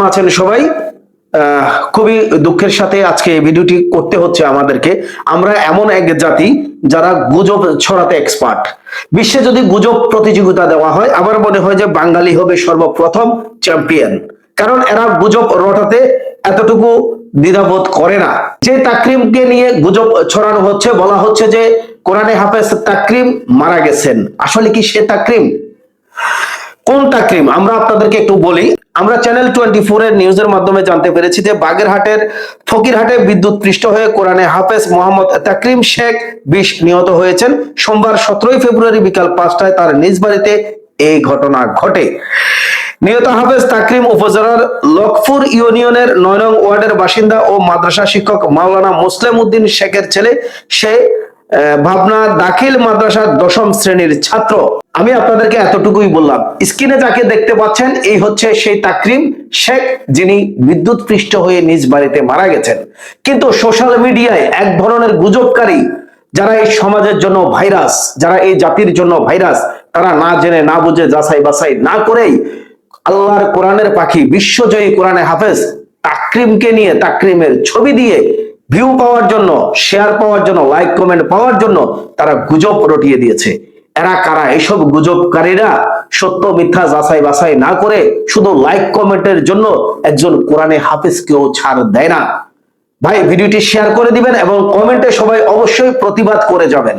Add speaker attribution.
Speaker 1: কেমন আছেন সবাই? খুবই দুঃখের সাথে আজকে ভিডিওটি করতে হচ্ছে আমাদেরকে। আমরা এমন এক জাতি যারা গুজব ছড়াতে এক্সপার্ট বিশ্বে যদি গুজব প্রতিযোগিতা দেওয়া হয়, আমার মনে হয় যে বাঙালি হবে সর্বপ্রথম চ্যাম্পিয়ন কারণ এরা গুজব রটাতে এতটুকু দ্বিধাবোধ করে না। যে তাকরিমকে নিয়ে গুজব ছড়ানো হচ্ছে, বলা হচ্ছে যে কোরআনে হাফেজ তাকরিম মারা গেছেন। আসলে কি সে তাকরিম? কোন তাকরিম? আমরা আপনাদেরকে একটু বলি। আমরা চ্যানেল টোয়েন্টি ফোর এর নিউজের মাধ্যমে জানতে পেরেছি যে বাগেরহাটের ফকিরহাটে বিদ্যুৎ পৃষ্ঠ হয়ে কোরআনে হাফেজ মোহাম্মদ তাকরিম শেখ বিশ নিহত হয়েছেন। সোমবার সতেরোই ফেব্রুয়ারি বিকাল পাঁচটায় তার নিজ বাড়িতে এই ঘটনা ঘটে। নিহত হাফেজ তাকরিম উপজেলার লকফুর ইউনিয়নের নয় নং ওয়ার্ডের বাসিন্দা ও মাদ্রাসা শিক্ষক মাওলানা মুসলিম উদ্দিন শেখের ছেলে সে ভাবনা দাখিল মাদ্রাসার দশম শ্রেণির ছাত্র। আমি আপনাদেরকে এতটুকুই বললাম, স্ক্রিনে যাকে দেখতে পাচ্ছেন, এই হচ্ছে সেই তাকরিম শেখ যিনি বিদ্যুৎ পৃষ্ঠ হয়ে নিজ বাড়িতে মারা গেছেন। কিন্তু সোশ্যাল মিডিয়ায় এক ধরনের গুজবকারী যারা এই সমাজের জন্য ভাইরাস, যারা এই জাতির জন্য ভাইরাস, তারা না জেনে, না বুঝে, যাচাই বাছাই না করেই আল্লাহর কোরআনের পাখি, বিশ্বজয়ী কোরআনে হাফেজ, তাকরিমকে নিয়ে তাকরিমের ছবি দিয়ে ভিউ পাওয়ার জন্য শেয়ার পাওয়ার জন্য লাইক কমেন্ট পাওয়ার জন্য তারা গুজব রটিয়ে দিয়েছে। এরা কারা? এসব গুজবকারীরা সত্য, মিথ্যা, যাচাই বাছাই না করে শুধু লাইক কমেন্টের জন্য একজন কোরআনে হাফেজকেও ছাড় দেয় না। ভাই ভিডিওটি শেয়ার করে দিবেন এবং কমেন্টে সবাই অবশ্যই প্রতিবাদ করে যাবেন।